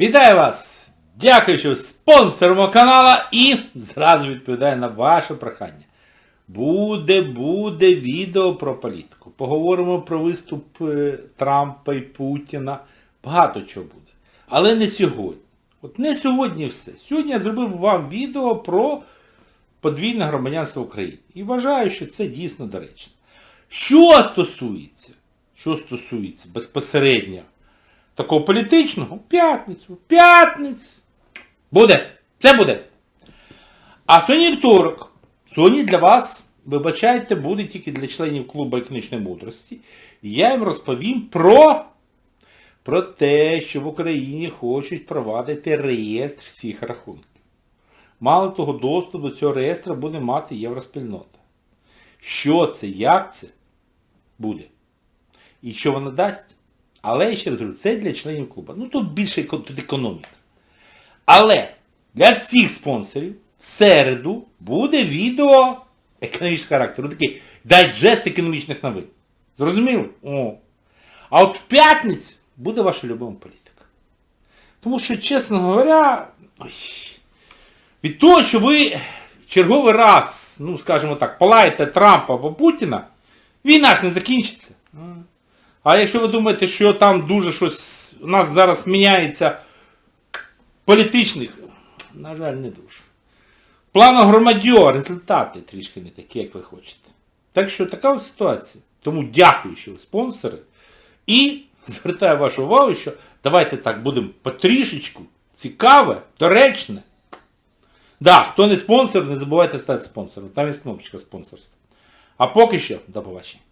Вітаю вас! Дякую, що ви спонсор мого каналу і зразу відповідаю на ваше прохання. Буде, буде відео про політику. Поговоримо про виступ е, Трампа і Путіна. Багато чого буде. Але не сьогодні. От не сьогодні все. Сьогодні я зробив вам відео про подвійне громадянство України. І вважаю, що це дійсно доречно. Що стосується, що стосується безпосередньо такого політичного, п'ятницю, п'ятницю. Буде. Це буде. А сьогодні вівторок. Сьогодні для вас, вибачайте, буде тільки для членів клубу економічної мудрості. Я їм розповім про, про те, що в Україні хочуть провадити реєстр всіх рахунків. Мало того, доступ до цього реєстру буде мати євроспільнота. Що це, як це буде? І що воно дасть? Але я ще раз говорю, це для членів клубу. Ну тут більше тут економіка. Але для всіх спонсорів в середу буде відео економічного характеру. Такий дайджест економічних новин. Зрозуміло? О. А от в п'ятницю буде ваша любима політика. Тому що, чесно говоря, ой, від того, що ви черговий раз, ну скажімо так, палаєте Трампа або Путіна, війна ж не закінчиться. А якщо ви думаєте, що там дуже щось у нас зараз міняється політичних, на жаль, не дуже. Плану громадьо, результати трішки не такі, як ви хочете. Так що така ось ситуація. Тому дякую, що ви спонсори. І звертаю вашу увагу, що давайте так будемо потрішечку цікаве, доречне. Да, хто не спонсор, не забувайте стати спонсором. Там є кнопочка спонсорства. А поки що, до побачення.